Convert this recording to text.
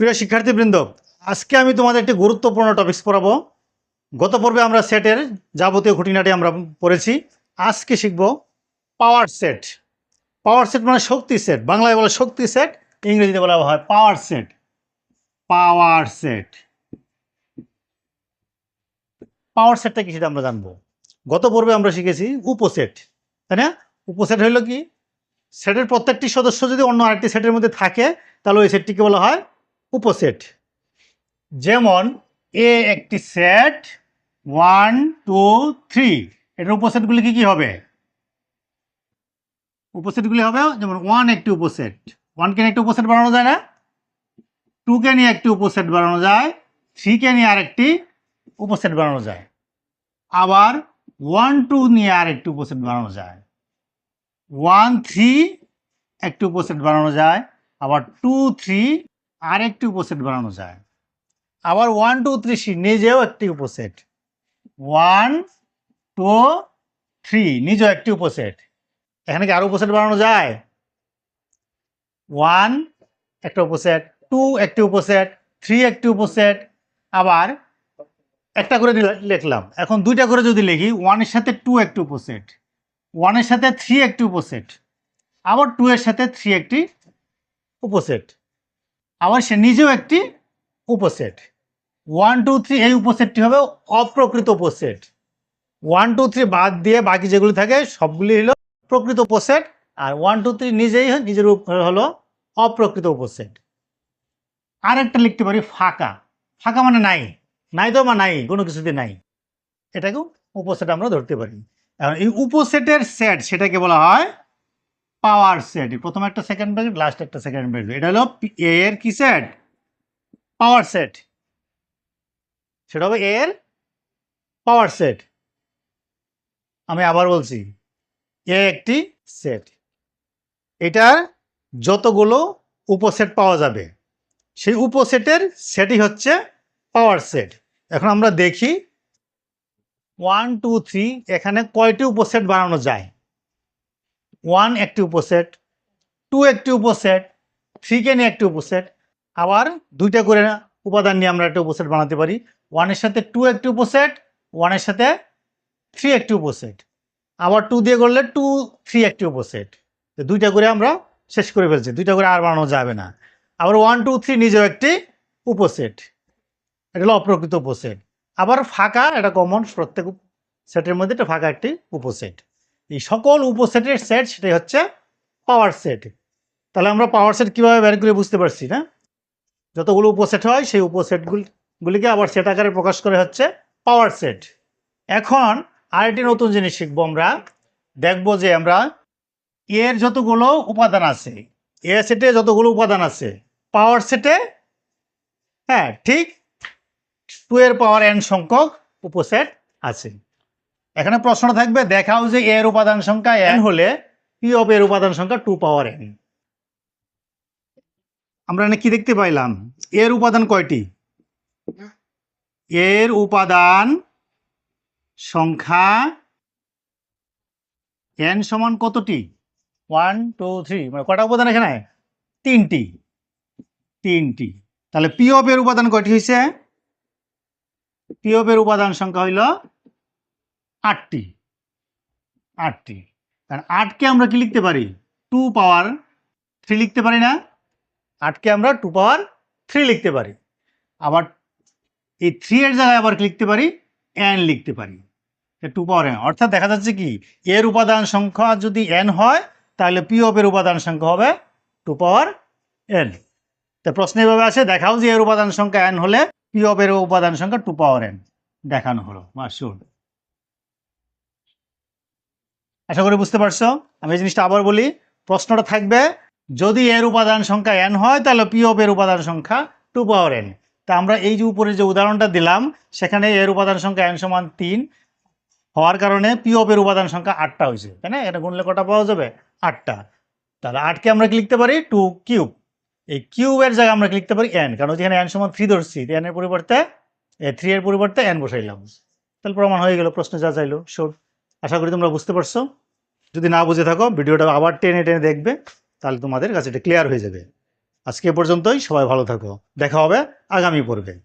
প্রিয় শিক্ষার্থীবৃন্দ, আজকে আমি তোমাদের একটি গুরুত্বপূর্ণ টপিকস পড়াবো। গত পর্বে আমরা সেটের যাবতীয় খুঁটিনাটি আমরা পড়েছি। আজকে শিখব? পাওয়ার সেট পাওয়ার সেট মানে শক্তি সেট বাংলায় বলে শক্তি সেট ইংরেজিতে বলা হয় পাওয়ার সেট পাওয়ার সেট পাওয়ার সেটটা কি সেটা আমরা জানব। গত পর্বে আমরা শিখেছি উপসেট, তাই না? উপসেট হইল কি? সেটের প্রত্যেকটি সদস্য যদি অন্য আরেকটি সেটের মধ্যে থাকে, তাহলে ওই সেটটিকে বলা হয় উপসেট। যেমন এ একটি সেট, ওয়ান, টু, থ্রি। এটার উপসেটগুলি কি কি হবে? উপসেটগুলি হবে, যেমন, ওয়ান একটি উপসেট। ওয়ানকে নিয়ে একটি উপসেট বানানো যায় না? টুকে নিয়ে একটি উপসেট বানানো যায়। থ্রিকে নিয়ে আরেকটি উপসেট বানানো যায়। আবার, ওয়ান, টু নিয়ে আরেকটি উপসেট বানানো যায়। ওয়ান, থ্রি, একটি উপসেট বানানো যায়। আবার, টু, থ্রি আরেকটি উপসেট বানানো যায়। আবার ওয়ান টু থ্রি সি নিজেও একটি উপসেট। ওয়ান টু থ্রি নিজেও একটি উপসেট। এখানে কি আরও উপসেট বানানো যায়? ওয়ান একটা উপসেট টু একটি উপসেট থ্রি একটি উপসেট। আবার একটা করে লিখলাম। এখন দুইটা করে যদি লিখি ওয়ানের সাথে টু একটি উপসেট। ওয়ানের সাথে থ্রি একটি উপসেট। আবার টু এর সাথে থ্রি একটি উপসেট। আবার সে নিজেও একটি উপসেট। ওয়ান টু থ্রি এই উপসেটটি হবে অপ্রকৃত উপসেট। ওয়ান টু থ্রি বাদ দিয়ে বাকি যেগুলি থাকে সবগুলি হলো প্রকৃত উপসেট আর ওয়ান টু থ্রি নিজেই নিজের হলো অপ্রকৃত উপসেট। আর একটা লিখতে পারি ফাঁকা। ফাঁকা মানে নাই। নাই তো বা নাই? কোনো কিছুতে নাই। এটাকেও উপসেট আমরা ধরতে পারি। এখন এই উপসেটের সেট সেটাকে বলা হয় পাওয়ার সেট, প্রথম একটা সেকেন্ড ব্র্যাকেট লাস্ট একটা সেকেন্ড ব্র্যাকেট এটা হলো এ এর কি সেট পাওয়ার সেট। সেটা হবে এর পাওয়ার সেট। আমি আবার বলছি, এ একটি সেট এটার যতগুলো উপসেট পাওয়া যাবে, সেই উপসেটের সেটই হচ্ছে পাওয়ার সেট। এখন আমরা দেখি ওয়ান টু থ্রি এখানে কয়টি উপসেট বানানো যায়? ওয়ান একটি উপসেট টু একটি উপসেট থ্রিকে নিয়ে একটি উপসেট আবার দুইটা করে উপাদান নিয়ে আমরা একটা উপসেট বানাতে পারি। ওয়ানের সাথে টু একটি উপসেট ওয়ানের সাথে থ্রি একটি উপসেট আবার টু দিয়ে করলে টু থ্রি একটি উপসেট তো দুইটা করে আমরা শেষ করে ফেলছি, দুইটা করে আর বানানো যাবে না। আবার ওয়ান টু থ্রি নিজেও একটি উপসেট। এটা হলো অপ্রকৃত উপসেট। আবার ফাঁকা, এটা কমন প্রত্যেক সেটের মধ্যে একটা ফাঁকা একটি উপসেট। এই সকল উপসেটের সেট সেটাই হচ্ছে পাওয়ার সেট তাহলে আমরা পাওয়ার সেট কীভাবে বের করে বুঝতে পারছি না? যতগুলো উপসেট হয় সেই উপসেটগুলি গুলিকে আবার সেট আকারে প্রকাশ করে হচ্ছে পাওয়ার সেট এখন আরেকটি নতুন জিনিস শিখব আমরা। দেখব যে আমরা এর যতগুলো উপাদান আছে, এ সেটে যতগুলো উপাদান আছে পাওয়ার সেটে হ্যাঁ ঠিক টু এর পাওয়ার এন সংখ্যক উপসেট আছে। এখানে প্রশ্ন থাকবে দেখাও যে এর উপাদান সংখ্যা এন হলে পি অফ এর উপাদান সংখ্যা টু পাওয়ার এন আমরা এখানে কি দেখতে পাইলাম? এর উপাদান কয়টি? এর উপাদান সংখ্যা এন সমান কতটি? ওয়ান টু থ্রি মানে কটা উপাদান এখানে? তিনটি। তিনটি। তাহলে পি অফ এর উপাদান কয়টি হয়েছে পি অফ এর উপাদান সংখ্যা হইল আটটি। আটটি। কারণ আটকে আমরা কি লিখতে পারি? টু পাওয়ার থ্রি লিখতে পারি না। আটকে আমরা টু পাওয়ার থ্রি লিখতে পারি। আবার এই থ্রি এর জায়গায় আবার লিখতে পারি? এন লিখতে পারি। Two power n. অর্থাৎ দেখা যাচ্ছে কি, এর উপাদান সংখ্যা যদি এন হয়, তাহলে পি অফ এর উপাদান সংখ্যা হবে টু পাওয়ার এন। তো প্রশ্ন এভাবে আসে, দেখাও যে এর উপাদান সংখ্যা এন হলে পি অফ এর উপাদান সংখ্যা টু পাওয়ার এন দেখানো হলো। মাসুর আশা করি বুঝতে পারছ? আমি এই জিনিসটা আবার বলি, প্রশ্নটা থাকবে, যদি এর উপাদান সংখ্যা এন হয়, তাহলে পি অফ এর উপাদান সংখ্যা টু পাওয়ার এন তা আমরা এই যে উপরে যে উদাহরণটা দিলাম, সেখানে এর উপাদান সংখ্যা এন সমান তিন হওয়ার কারণে পি অফ এর উপাদান সংখ্যা আটটা হয়েছে, তাই না? এটা গুনলে কটা পাওয়া যাবে? আটটা। তাহলে আটকে আমরা লিখতে পারি? টু কিউব এই কিউবের জায়গায় আমরা লিখতে পারি? এন কারণ যেখানে এন সমান থ্রি ধরছি এন এর পরিবর্তে, এ থ্রি এর পরিবর্তে এন বসাইলাম। তাহলে প্রমাণ হয়ে গেল, প্রশ্ন যা চাইলো শোর আশা করি তোমরা বুঝতে পারছ। যদি না বুঝে থাকো, ভিডিওটা আবার টেনে টেনে দেখবে, তাহলে তোমাদের কাছে এটা ক্লিয়ার হয়ে যাবে। আজকে পর্যন্তই, সবাই ভালো থাকো। দেখা হবে আগামী পর্বে।